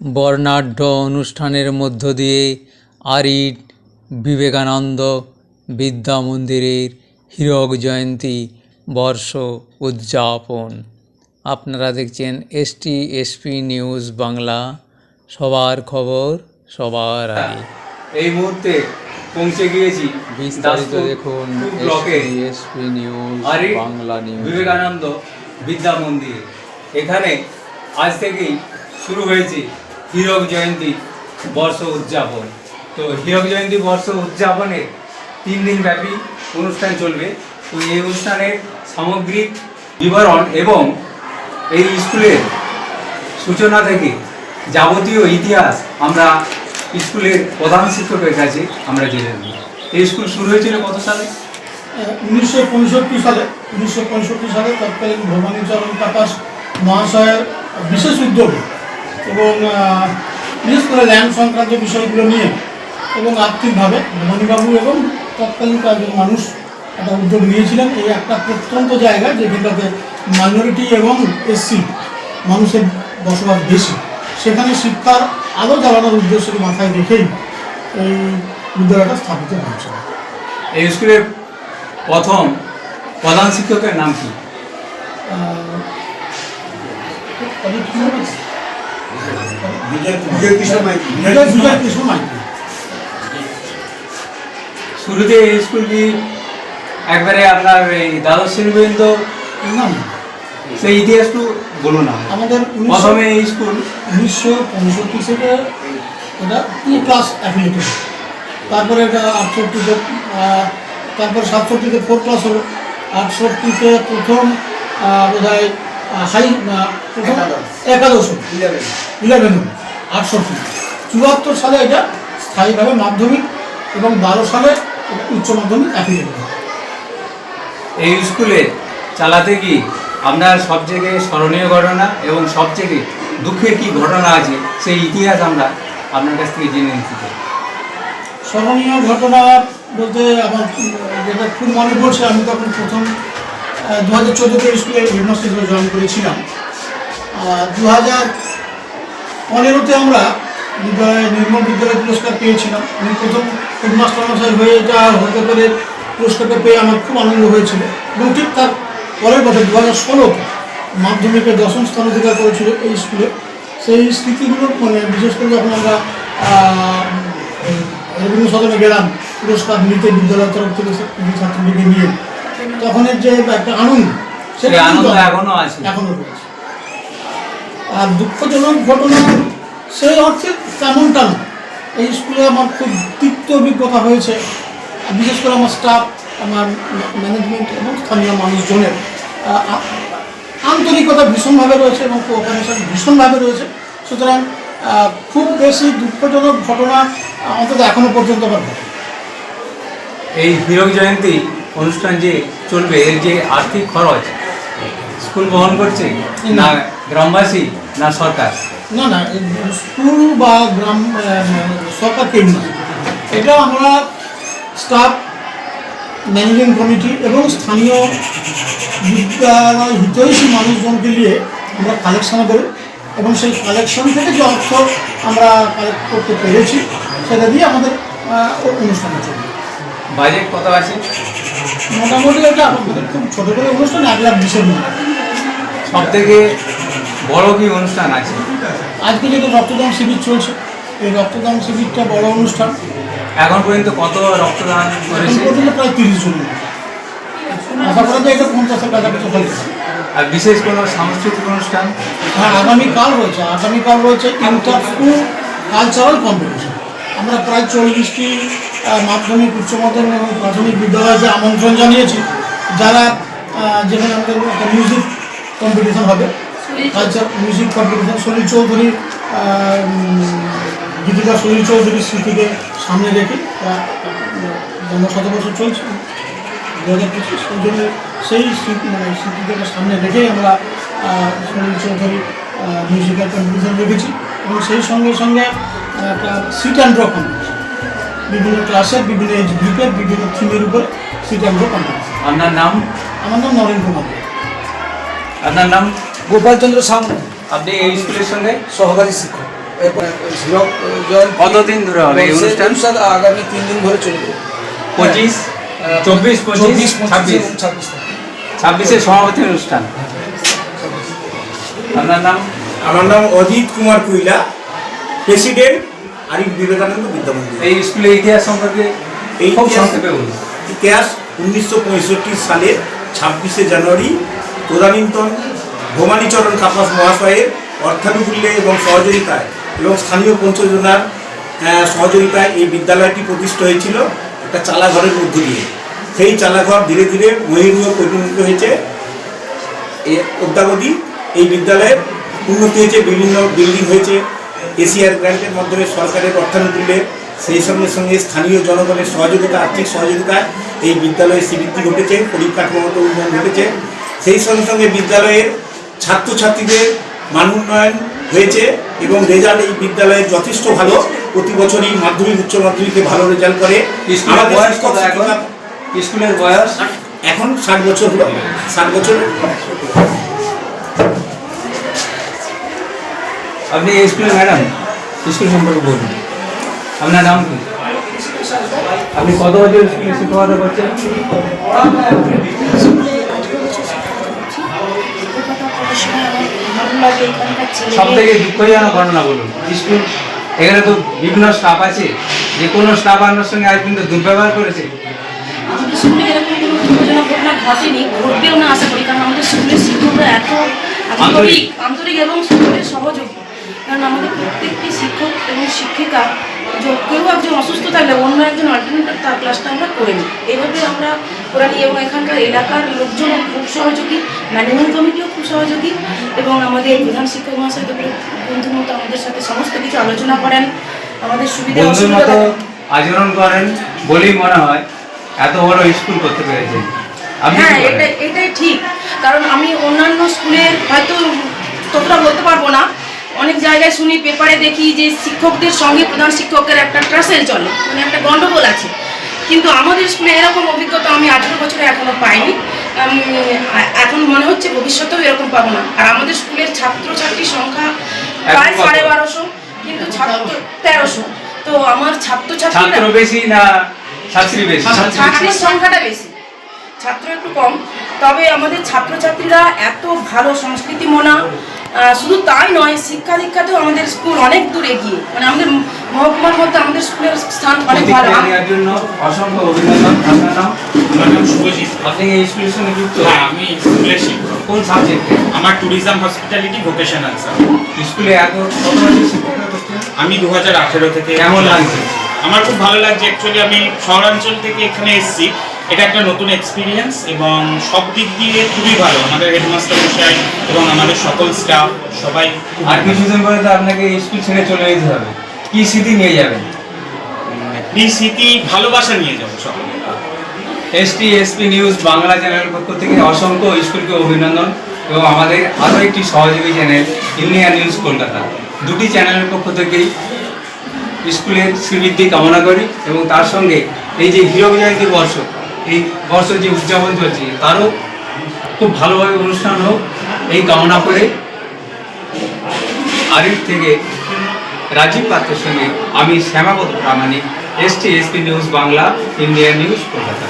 বর্ণাঢ্য অনুষ্ঠানের মধ্য দিয়ে আরিট বিবেকানন্দ বিদ্যা মন্দিরের হীরক জয়ন্তী বর্ষ উদযাপন। আপনারা দেখছেন এসটি এসপি নিউজ বাংলা। সবার খবর সবার আগে। এই মুহূর্তে পৌঁছে গিয়েছি। বিস্তারিত দেখুন SP news Bangla news. Vivekananda Vidya Mandir. এখানে আজ থেকেই শুরু হয়েছে। হীরক জয়ন্তী বর্ষ উদযাপন। তো হীরক জয়ন্তী বর্ষ উদযাপনে তিন দিন ব্যাপী অনুষ্ঠান চলবে। তো এই অনুষ্ঠানের সামগ্রিক বিবরণ এবং এই স্কুলের সূচনা থেকে যাবতীয় ইতিহাস আমরা স্কুলের প্রধান শিক্ষকের কাছে আমরা জেনে নেব। এই স্কুল শুরু হয়েছিল কত সালে? উনিশশো পঁয়ষট্টি সালে। উনিশশো পঁয়ষট্টি সালে তৎকালীন ভবানীচরণ প্রকাশ মহাশয়ের বিশেষ উদ্যোগে এবং বিশেষ করে ল্যান্ড সংক্রান্ত বিষয়গুলো নিয়ে এবং আর্থিকভাবে ভবানীবাবু এবং তৎকালীন কয়েকজন মানুষ একটা উদ্যোগ নিয়েছিলেন। এই একটা প্রত্যন্ত জায়গা যেখানটাতে মাইনরিটি এবং এসসি মানুষের বসবাস বেশি। সেখানে শিক্ষার আলো জ্বালানোর উদ্দেশ্যকে মাথায় রেখেই এই বিদ্যালয়টা স্থাপিত হয়েছিল এই স্কুলের প্রথম প্রধান শিক্ষকের নাম কি? শুরুতে স্কুল কি একবারে আপনার এই দ্বাদশ শ্রেণি পর্যন্ত। সেই ইতিহাসটু বলুন না। আমাদের প্রথমে এই স্কুল উনিশশো পঁয়ষট্টি থেকে এটা টু ক্লাস অ্যাফিলিয়েটেড তারপরে এটা আটষট্টিতে তারপর সাতষট্টিতে ফোর ক্লাস হলো। আটষট্টিতে প্রথম বোধ হয় হাই একাদশ। ইলেভেন। আটষট্টি। চুয়াত্তর সালে এটা স্থায়ীভাবে মাধ্যমিক এবং বারো সালে এটা উচ্চ মাধ্যমিক অ্যাফিলিয়েটেড এই স্কুলে চালাতে কি আপনার সবথেকে স্মরণীয় ঘটনা এবং সবথেকে দুঃখের কি ঘটনা আছে সেই ইতিহাস আমরা আপনার কাছ থেকে জেনে নিতে চাই। স্মরণীয় ঘটনা বলতে আমার যেটা খুব মনে পড়ছে আমি তখন প্রথম দু হাজার চোদ্দোতে স্কুলে হেডমাস্টার হিসেবে জয়েন করেছিলাম। দু হাজার পনেরোতে আমরা বিদ্যালয়ে নির্মল বিদ্যালয় পুরস্কার পেয়েছিলাম আমি প্রথম হেডমাস্টার মশাই হয়ে এটা হতে পেরে পুরস্কারটা পেয়ে আমার খুব আনন্দ হয়েছিল। এবং ঠিক তার পরের বছর দু হাজার ষোলোতে মাধ্যমিকে দশম স্থান অধিকার করেছিল এই স্কুলে। সেই স্মৃতিগুলো মানে বিশেষ করে যখন আমরা রবীন্দ্র সদনে গেলাম পুরস্কার নিতে বিদ্যালয়ের তরফ থেকে ছাত্রলীগে নিয়ে। তখন এর যে একটা আনন্দ সেটা আনন্দ এখনও আছে। এখনও রয়েছে। আর দুঃখজনক ঘটনা সেই অর্থে তেমনটা না। এই স্কুলে আমার খুব তিক্ত অভিজ্ঞতা হয়েছে। বিশেষ করে আমার স্টাফ আমার ম্যানেজমেন্ট এবং স্থানীয় মানুষজনের আন্তরিকতা ভীষণভাবে রয়েছে এবং কোঅপারেশন ভীষণভাবে রয়েছে। সুতরাং খুব বেশি দুঃখজনক ঘটনা অন্তত এখনও পর্যন্ত আমার ঘটে এই হীরক জয়ন্তী অনুষ্ঠান যে চলবে এর যে আর্থিক খরচ স্কুল বহন করছে না গ্রামবাসী না সরকার? না না স্কুল বা গ্রাম সরকার নয় এটা আমরা স্টাফ ম্যানেজিং কমিটি এবং স্থানীয় বিদ্যালয় হিতৈষী মানুষজনকে নিয়ে আমরা কালেকশন করি এবং সেই কালেকশন থেকে যে অর্থ আমরা কালেক্ট করতে পেরেছি সেটা দিয়ে আমাদের অনুষ্ঠান চলবে। বাজেট কত আছে? মোটামুটি এটা আমাদের খুব ছোটো করে অনুষ্ঠান এক লাখ বিশের সব থেকে বড় কি অনুষ্ঠান আছে? আজকে যেহেতু রক্তদান শিবির চলছে এই রক্তদান শিবিরটা বড় অনুষ্ঠান। এখন পর্যন্ত কত রক্তদান করেছে? পর্যন্ত প্রায় তিরিশ জন। আশা করা যায় এটা পঞ্চাশের কাছাকাছি যাবে। আর বিশেষ কোনো সাংস্কৃতিক অনুষ্ঠান? হ্যাঁ আগামীকাল রয়েছে আগামীকাল রয়েছে ইন্টার কালচারাল কম্পিটিশন আমরা প্রায় চল্লিশটি মাধ্যমিক উচ্চ মাধ্যমিক এবং প্রাথমিক বিদ্যালয়কে আমন্ত্রণ জানিয়েছি যারা যেখানে আমাদের একটা মিউজিক কম্পিটিশন হবে culture music competition Salil Chowdhury গীতিকা সলিল চৌধুরীর স্মৃতিকে সামনে রেখে জন্ম শত বছর চলছে। দু হাজার পঁচিশ সেই জন্য সেই স্মৃতি মানে স্মৃতিটাকে সামনে রেখেই আমরা সুনীল চৌধুরী মিউজিক্যাল কম্পিটিশন রেখেছি। এবং সেই সঙ্গে সঙ্গে একটা সিট অ্যান্ড ড্র কম্পিটিশন বিভিন্ন ক্লাসের বিভিন্ন এজ গ্রুপের বিভিন্ন থিমের উপরে কম্পিটিশন আপনার নাম? আমার নাম নরেন কুমার। আপনার নাম? গোপালচন্দ্র সামন্ত আপনি এই স্কুলের সঙ্গে? সহকারী শিক্ষক। কতদিন ধরে হবে এই অনুষ্ঠান? আগামী তিন দিন ধরে চলবে। পঁচিশ? চব্বিশ পঁচিশ? ছাব্বিশ? ছাব্বিশ ছাব্বিশে সমাপতি অনুষ্ঠান। আপনার নাম? আমার নাম অজিত কুমার কুইলা প্রেসিডেন্ট আরিফ বিবেকানন্দ বিদ্যামন্দির এই স্কুলের ইতিহাস সম্পর্কে এই ইতিহাস- উনিশশো পঁয়ষট্টি সালের ছাব্বিশে জানুয়ারি তদানীন্তন ভবানীচরণ কাপাস মহাশয়ের অর্থানুকূল্যে এবং সহযোগিতায় এবং স্থানীয় পঞ্চজনার সহযোগিতায় এই বিদ্যালয়টি প্রতিষ্ঠা হয়েছিল একটা চালাঘরের মধ্য দিয়ে। সেই চালাঘর ধীরে ধীরে মহিরূহে পরিণত হয়েছে। অদ্যাবধি এই বিদ্যালয়ের উন্নতি হয়েছে বিভিন্ন বিল্ডিং হয়েছে এশিয়ার গ্র্যান্টের মাধ্যমে সরকারের অর্থানুকূল্যে সেই সঙ্গে সঙ্গে স্থানীয় জনগণের সহযোগিতা আর্থিক সহযোগিতায় এই বিদ্যালয়ের শ্রীবৃদ্ধি ঘটেছে পরিকাঠামোগত উন্নয়ন ঘটেছে। সেই সঙ্গে সঙ্গে বিদ্যালয়ের ছাত্রছাত্রীদের মান উন্নয়ন হয়েছে এবং রেজাল্ট এই বিদ্যালয়ের যথেষ্ট ভালো। প্রতি বছরই মাধ্যমিক উচ্চ মাধ্যমিকে ভালো রেজাল্ট করে। বয়স কত এখন? স্কুলের বয়স? এখন ষাট বছর হলো। ষাট বছর। আপনি এই স্কুলের ম্যাডাম স্কুল সম্পর্কে বলুন। আপনার নাম কি? আপনি কত বছর স্কুলে শিক্ষকতা করছেন? সব থেকে দুঃখজনক ঘটনা বলুন। স্কুল এখানে তো বিভিন্ন স্টাফ আছে। যে কোনো স্টাফ আপনার সঙ্গে আজ কিন্তু দুর্ব্যবহার করেছে। আমাদের স্কুলে এরকম কোনো ঘটনা ঘটেনি ঘটবেও না আশা করি কারণ আমাদের স্কুলের শিক্ষকরা এত আন্তরিক। আন্তরিক এবং সকলের সহযোগী। কারণ আমাদের প্রত্যেকটি শিক্ষক এবং শিক্ষিকা কেউ একজন অসুস্থ থাকলে অন্য একজন অল্টারনেটার তার ক্লাসটা আমরা করে নিই। এইভাবে আমরা নিই এবং এখানকার এলাকার লোকজন খুব সহযোগী ম্যানেজমেন্ট কমিটিও খুব সহযোগী এবং আমাদের প্রধান শিক্ষক মহাশয় বন্ধুর মতো আমাদের সাথে সমস্ত কিছু আলোচনা করেন। আমাদের সুবিধা অসুবিধা আচরণ করেন বলেই মনে হয় এত বড় স্কুল করতে পেরেছেন। হ্যাঁ বলেন? এটাই ঠিক। কারণ আমি অন্যান্য স্কুলের হয়তো ততটা বলতে অনেক জায়গায় শুনি পেপারে দেখি যে শিক্ষকদের সঙ্গে প্রধান শিক্ষকের একটা ট্রাসেল চলে মানে একটা গন্ডগোল আছে। কিন্তু আমাদের স্কুলে এরকম অভিজ্ঞতা আমি আঠেরো বছরে এখনও পাইনি। এখন মনে হচ্ছে ভবিষ্যতেও এরকম পাবো না। আর আমাদের স্কুলের ছাত্রছাত্রীর সংখ্যা প্রায় সাড়ে বারোশো কিন্তু ছাত্র তেরোশো। তো আমার ছাত্রছাত্রীরা ছাত্র বেশি না ছাত্রী বেশি? ছাত্রীর সংখ্যাটা বেশি। ছাত্র একটু কম। তবে আমাদের ছাত্রছাত্রীরা এত ভালো সংস্কৃতি মনা শুধু তাই নয় শিক্ষা দীক্ষাতেও আমাদের স্কুল অনেক দূর এগিয়ে। মানে আমাদের মহকুমার মধ্যে আমাদের স্কুলের স্থান অনেক ভালো। জন্য অসংখ্য অভিনন্দন। আপনার নাম? আমার নাম শুভজিৎ। আপনি এই স্কুলের সঙ্গে যুক্ত? হ্যাঁ আমি স্কুলের শিক্ষক। কোন সাবজেক্টে আমার ট্যুরিজম হসপিটালিটি ভোকেশনাল স্যার স্কুলে এত কত বছর শিক্ষকতা করছেন আমি দু হাজার আঠেরো থেকে কেমন লাগছে? আমার খুব ভালো লাগছে। অ্যাকচুয়ালি আমি শহরাঞ্চল থেকে এখানে এসেছি। এটা একটা নতুন এক্সপিরিয়েন্স এবং সব দিক দিয়ে খুবই ভালো। আমাদের হেডমাস্টার মশাই এবং আমাদের সকল স্টাফ সবাই আর কিছুদিন পরে তো আপনাকে স্কুল ছেড়ে চলে যেতে হবে। কি স্মৃতি নিয়ে যাবেন? এই স্মৃতি ভালোবাসা নিয়ে যাব সকলে এসটি এসপি নিউজ বাংলা চ্যানেলের পক্ষ থেকে অসংখ্য স্কুলকে অভিনন্দন এবং আমাদের আরও একটি সহযোগী চ্যানেল ইন্ডিয়া নিউজ কলকাতা দুটি চ্যানেলের পক্ষ থেকেই স্কুলের শ্রীবৃদ্ধি কামনা করি এবং তার সঙ্গে এই যে হীরক জয়ন্তী বর্ষ এই বর্ষ যে উদযাপন চলছে, তারও খুব ভালোভাবে অনুষ্ঠান হোক, এই কামনা করে আরিফ থেকে রাজীব পাত্রের সঙ্গে আমি Shyamapada Pramanik ST SP news Bangla, India news Kolkata.